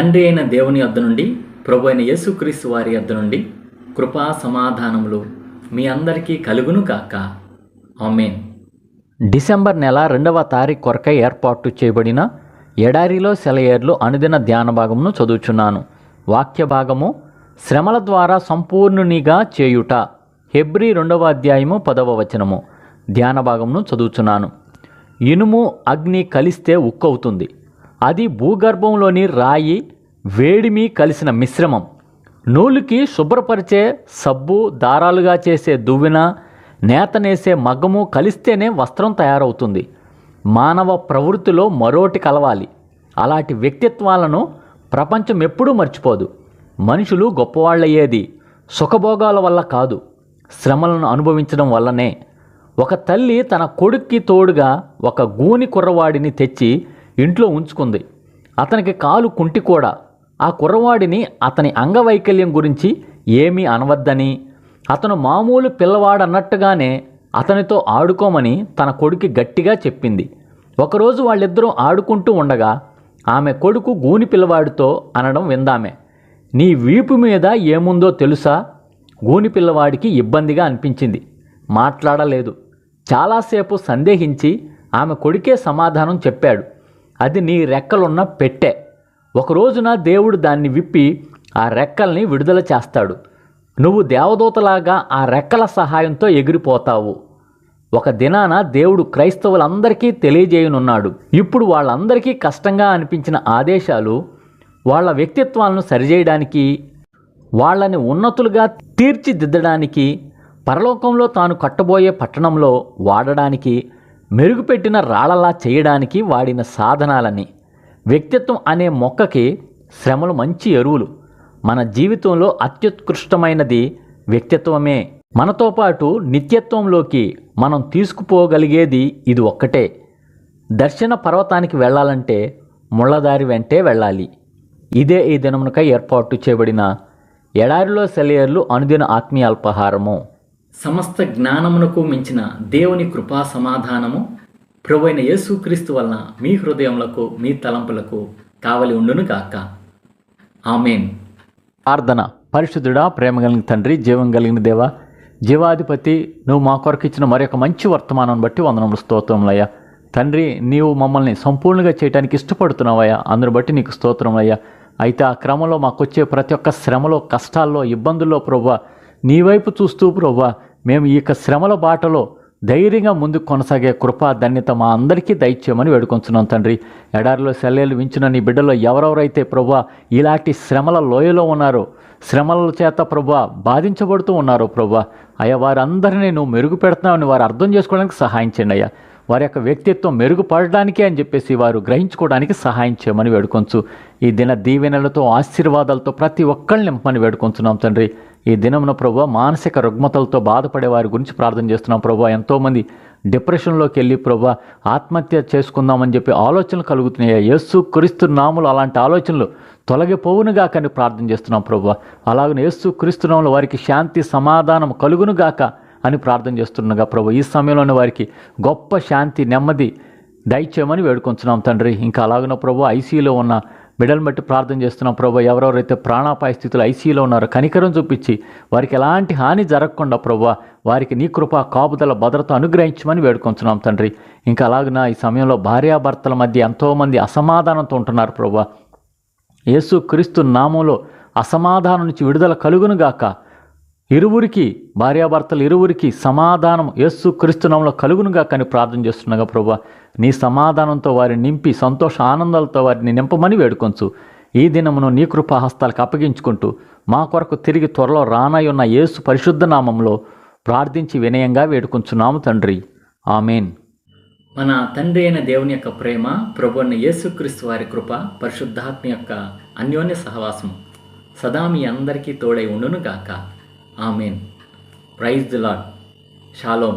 తండ్రి అయిన దేవుని వద్ద నుండి ప్రభు అయిన యేసుక్రీస్తు వారి వద్ద నుండి కృపా సమాధానములు మీ అందరికీ కలుగును కాక ఆమెన్. డిసెంబర్ నెల రెండవ తారీఖు కొరకై ఏర్పాటు చేయబడిన ఎడారిలో సెలయేర్లు అనుదిన ధ్యాన భాగమును చదువుచున్నాను. వాక్య భాగము శ్రమల ద్వారా సంపూర్ణునిగా చేయుట. హెబ్రి రెండవ అధ్యాయము పదవ వచనము. ధ్యాన భాగమును చదువుచున్నాను. ఇనుము అగ్ని కలిస్తే ఉక్కవుతుంది. అది భూగర్భంలోని రాయి వేడిమి కలిసిన మిశ్రమం. నూలుకి శుభ్రపరిచే సబ్బు దారాలుగా చేసే దువ్వెన నేతనేసే మగ్గము కలిస్తేనే వస్త్రం తయారవుతుంది. మానవ ప్రవృత్తిలో మరోటి కలవాలి. అలాంటి వ్యక్తిత్వాలను ప్రపంచం ఎప్పుడూ మర్చిపోదు. మనుషులు గొప్పవాళ్ళయ్యేది సుఖభోగాల వల్ల కాదు. శ్రమలను అనుభవించడం వల్లనే. ఒక తల్లి తన కొడుక్కి తోడుగా ఒక గూని కుర్రవాడిని తెచ్చి ఇంట్లో ఉంచుకుంది. అతనికి కాలు కుంటి కూడా. ఆ కుర్రవాడిని అతని అంగవైకల్యం గురించి ఏమీ అనవద్దని అతను మామూలు పిల్లవాడన్నట్టుగానే అతనితో ఆడుకోమని తన కొడుకు గట్టిగా చెప్పింది. ఒకరోజు వాళ్ళిద్దరూ ఆడుకుంటూ ఉండగా ఆమె కొడుకు గూని పిల్లవాడితో అనడం విందామే. నీ వీపు మీద ఏముందో తెలుసా? గూని పిల్లవాడికి ఇబ్బందిగా అనిపించింది. మాట్లాడలేదు. చాలాసేపు సందేహించి ఆమె కొడుకే సమాధానం చెప్పాడు. అది నీ రెక్కలున్న పెట్టె. ఒక రోజున దేవుడు దాన్ని విప్పి ఆ రెక్కల్ని విడుదల చేస్తాడు. నువ్వు దేవదూతలాగా ఆ రెక్కల సహాయంతో ఎగిరిపోతావు. ఒక దినాన దేవుడు క్రైస్తవులందరికీ తెలియజేయనున్నాడు. ఇప్పుడు వాళ్ళందరికీ కష్టంగా అనిపించిన ఆదేశాలు వాళ్ళ వ్యక్తిత్వాలను సరిచేయడానికి వాళ్ళని ఉన్నతులుగా తీర్చిదిద్దడానికి పరలోకంలో తాను కట్టబోయే పట్టణంలో వాడడానికి మెరుగుపెట్టిన రాళ్ళలా చేయడానికి వాడిన సాధనాలని. వ్యక్తిత్వం అనే మొక్కకి శ్రమలు మంచి ఎరువులు. మన జీవితంలో అత్యుత్కృష్టమైనది వ్యక్తిత్వమే. మనతో పాటు నిత్యత్వంలోకి మనం తీసుకుపోగలిగేది ఇది ఒక్కటే. దర్శన పర్వతానికి వెళ్ళాలంటే ముళ్ళదారి వెంటే వెళ్ళాలి. ఇదే ఈ దినమునకై ఏర్పాటు చేయబడిన ఎడారిలో సెలయర్లు అనుదిన ఆత్మీయ అల్పాహారము సమస్త జ్ఞానమునకు మించిన దేవుని కృపా సమాధానము ప్రభువైన యేసుక్రీస్తు వలన మీ హృదయములకు మీ తలంపులకు కావలి ఉండును గాక. ఆమెన్. ప్రార్థన. పరిశుద్ధుడా ప్రేమ కలిగిన తండ్రి జీవం కలిగిన దేవ జీవాధిపతి నువ్వు మా కొరకు ఇచ్చిన మరొక మంచి వర్తమానం బట్టి వందనములు స్తోత్రములయ్యా. తండ్రి నీవు మమ్మల్ని సంపూర్ణంగా చేయడానికి ఇష్టపడుతున్నావయ్యా. అందును బట్టి నీకు స్తోత్రములయ్యా. అయితే ఆ క్రమంలో మాకు వచ్చే ప్రతి ఒక్క శ్రమలో కష్టాల్లో ఇబ్బందుల్లో ప్రభావ నీ వైపు చూస్తూ ప్రభా మేము ఈ యొక్క శ్రమల బాటలో ధైర్యంగా ముందుకు కొనసాగే కృప ధన్యత మా అందరికీ దయచేయమని వేడుకొంచున్నాం తండ్రి. ఎడారిలో సెల్లెలు వించిన నీ బిడ్డలో ఎవరెవరైతే ప్రభా ఇలాంటి శ్రమల లోయలో ఉన్నారో శ్రమల చేత ప్రభా బాధించబడుతూ ఉన్నారో ప్రభా అయ్యా వారందరినీ నువ్వు మెరుగు పెడుతున్నావని వారు అర్థం చేసుకోవడానికి సహాయం చేయండి అయ్యా. వారి యొక్క వ్యక్తిత్వం మెరుగుపడడానికే అని చెప్పేసి వారు గ్రహించుకోవడానికి సహాయం చేయమని వేడుకొంచు. ఈ దిన దీవెనలతో ఆశీర్వాదాలతో ప్రతి ఒక్కరిని నింపమని వేడుకొంచున్నాం తండ్రి. ఈ దినమున ప్రభు మానసిక రుగ్మతలతో బాధపడే వారి గురించి ప్రార్థన చేస్తున్నాం ప్రభు. ఎంతోమంది డిప్రెషన్లోకి వెళ్ళి ప్రభు ఆత్మహత్య చేసుకుందామని చెప్పి ఆలోచనలు కలుగుతున్నాయి. యేసు క్రీస్తు నాములు అలాంటి ఆలోచనలు తొలగిపోవునుగా కానీ ప్రార్థన చేస్తున్నాం ప్రభు. అలాగనే యేసు క్రీస్తు నాములు వారికి శాంతి సమాధానం కలుగునుగాక అని ప్రార్థన చేస్తుండగా ప్రభు ఈ సమయంలోనే వారికి గొప్ప శాంతి నెమ్మది దయచేయమని వేడుకొంచున్నాం తండ్రి. ఇంకా అలాగన ప్రభు ఐసీలో ఉన్న బిడ్డలను బట్టి ప్రార్థన చేస్తున్నాం. ప్రభు ఎవరెవరైతే ప్రాణాపాయ స్థితిలో ఐసీలో ఉన్నారో కనికరం చూపించి వారికి ఎలాంటి హాని జరగకుండా ప్రభు వారికి నీ కృప కాపుదల భద్రత అనుగ్రహించమని వేడుకొంచున్నాం తండ్రి. ఇంకా అలాగనా ఈ సమయంలో భార్యాభర్తల మధ్య ఎంతోమంది అసమాధానంతో ఉంటున్నారు ప్రభు. యేసు క్రీస్తు నామంలో అసమాధానం నుంచి విడుదల కలుగునుగాక ఇరువురికి భార్యాభర్తలు ఇరువురికి సమాధానం యేసు క్రీస్తునామంలో కలుగునుగాక అని ప్రార్థన చేస్తున్నాగా ప్రభా. నీ సమాధానంతో వారిని నింపి సంతోష ఆనందాలతో వారిని నింపమని వేడుకొంచు. ఈ దినమును నీ కృపాహస్తాలకు అప్పగించుకుంటూ మా కొరకు తిరిగి త్వరలో రానై ఉన్న యేసు పరిశుద్ధ నామంలో ప్రార్థించి వినయంగా వేడుకొంచున్నాము తండ్రి. ఆమెన్. మన తండ్రి అయిన దేవుని యొక్క ప్రేమ ప్రభు అయిన యేసుక్రీస్తు వారి కృప పరిశుద్ధాత్మ యొక్క అన్యోన్య సహవాసం సదా మీ అందరికీ తోడై ఉండును గాక amen. Praise the lord shalom